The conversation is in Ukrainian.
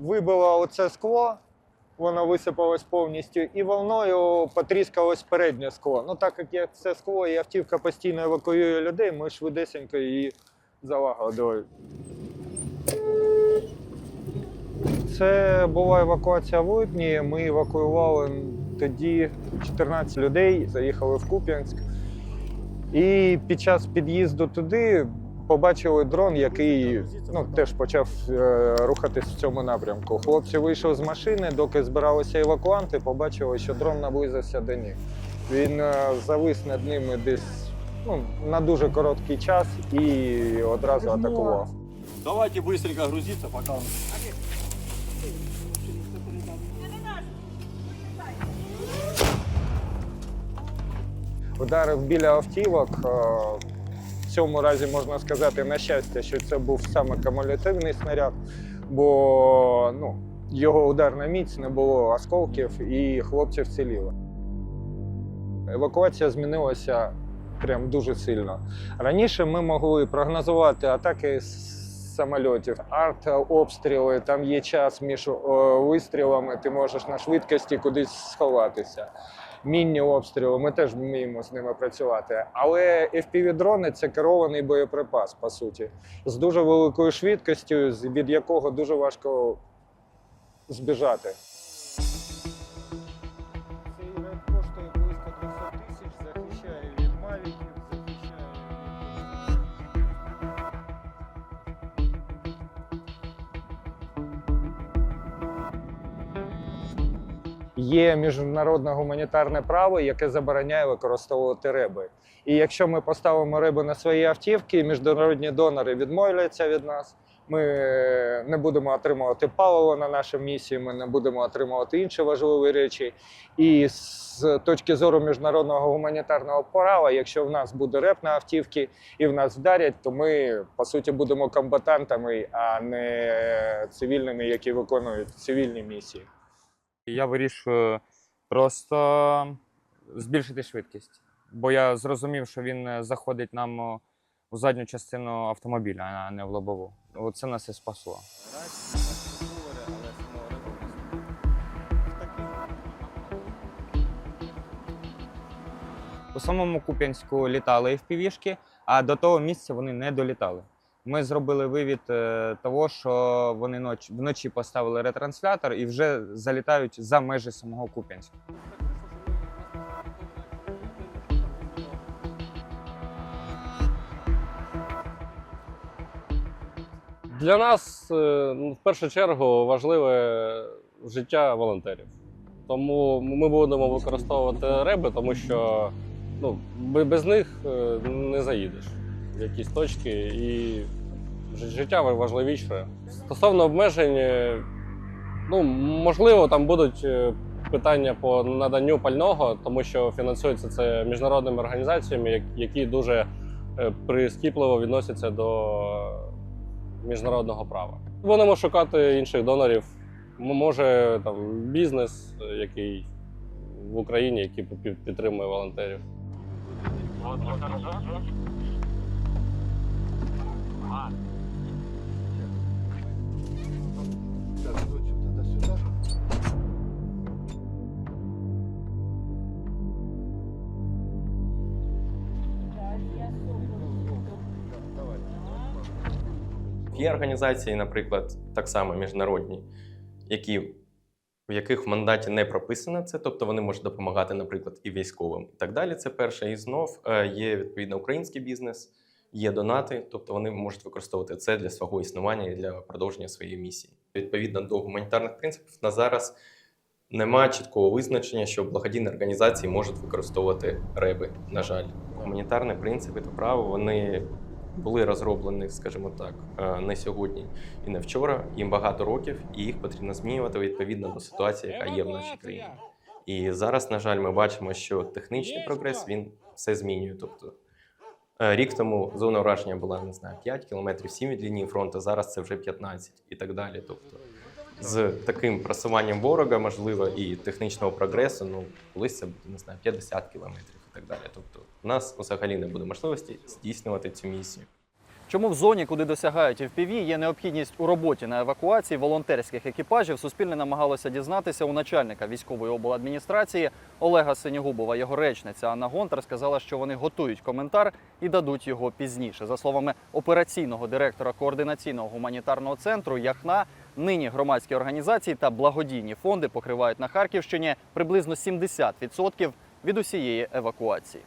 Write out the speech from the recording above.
вибило оце скло, воно висипалось повністю, і волною потріскалось переднє скло. Ну так як це скло і автівка постійно евакуює людей, ми швидесенько її залагодили. Це була евакуація в липні. Ми евакуювали тоді 14 людей, заїхали в Куп'янськ. І під час під'їзду туди побачили дрон, який ну, теж почав е, рухатись в цьому напрямку. Хлопці вийшли з машини, доки збиралися евакуанти, побачили, що дрон наблизився до них. Він е, завис над ними десь ну, на дуже короткий час і одразу атакував. Давайте быстренько грузиться, пока он... Ударив біля автівок. е, цьому разі можна сказати, на щастя, що це був саме кумулятивний снаряд, бо ну, його ударна міць не було осколків і хлопці вціліли. Евакуація змінилася прям дуже сильно. Раніше ми могли прогнозувати атаки з самольотів, артобстріли, там є час між вистрілами, ти можеш на швидкості кудись сховатися мінні обстріли, ми теж вміємо з ними працювати. Але FPV-дрони це керований боєприпас, по суті, з дуже великою швидкістю, від якого дуже важко збіжати. Є міжнародне гуманітарне право, яке забороняє використовувати риби. І якщо ми поставимо риби на свої автівки, міжнародні донори відмовляться від нас. Ми не будемо отримувати паливо на наші місії, ми не будемо отримувати інші важливі речі. І з точки зору міжнародного гуманітарного права, якщо в нас буде реп на автівки і в нас вдарять, то ми по суті будемо комбатантами, а не цивільними, які виконують цивільні місії. Я вирішую просто збільшити швидкість, бо я зрозумів, що він е, заходить нам е, у задню частину автомобіля, а не в лобову. Це нас і спасло. У самому Куп'янську літали FPV-шки, а до того місця вони не долітали. Ми зробили вивід е, того, що вони ноч, вночі поставили ретранслятор і вже залітають за межі самого Куп'янська. Для нас е, ну, в першу чергу важливе життя волонтерів. Тому ми будемо використовувати реби, тому що ну, без них е, не заїдеш якісь точки, і життя важливіше. Стосовно обмежень, е, ну, можливо, там будуть е, питання по наданню пального, тому що фінансується це міжнародними організаціями, які дуже е, прискіпливо відносяться до міжнародного права. Будемо шукати інших донорів. Може там бізнес, який в Україні, який пі- підтримує волонтерів. Є організації, наприклад, так само міжнародні, які, в яких в мандаті не прописано це, тобто вони можуть допомагати, наприклад, і військовим, і так далі. Це перше. І знов е, є відповідно український бізнес, є донати, тобто вони можуть використовувати це для свого існування і для продовження своєї місії. Відповідно до гуманітарних принципів, на зараз немає чіткого визначення, що благодійні організації можуть використовувати реби. На жаль, гуманітарні принципи та право вони були розроблені, скажімо так, е, не сьогодні і не вчора. Їм багато років, і їх потрібно змінювати відповідно до ситуації, яка є в нашій країні. І зараз, на жаль, ми бачимо, що технічний прогрес він все змінює. Тобто рік тому зона ураження була не знаю 5 кілометрів, 7 від лінії фронту. Зараз це вже 15 і так далі. Тобто, з таким просуванням ворога, можливо, і технічного прогресу, ну колись це буде не знаю 50 кілометрів і так далі. Тобто, у нас взагалі не буде можливості здійснювати цю місію. Чому в зоні, куди досягають FPV, є необхідність у роботі на евакуації волонтерських екіпажів, Суспільне намагалося дізнатися у начальника військової обладміністрації Олега Синігубова. Його речниця Анна Гонтар сказала, що вони готують коментар і дадуть його пізніше. За словами операційного директора координаційного гуманітарного центру Яхна, нині громадські організації та благодійні фонди покривають на Харківщині приблизно 70% від усієї евакуації.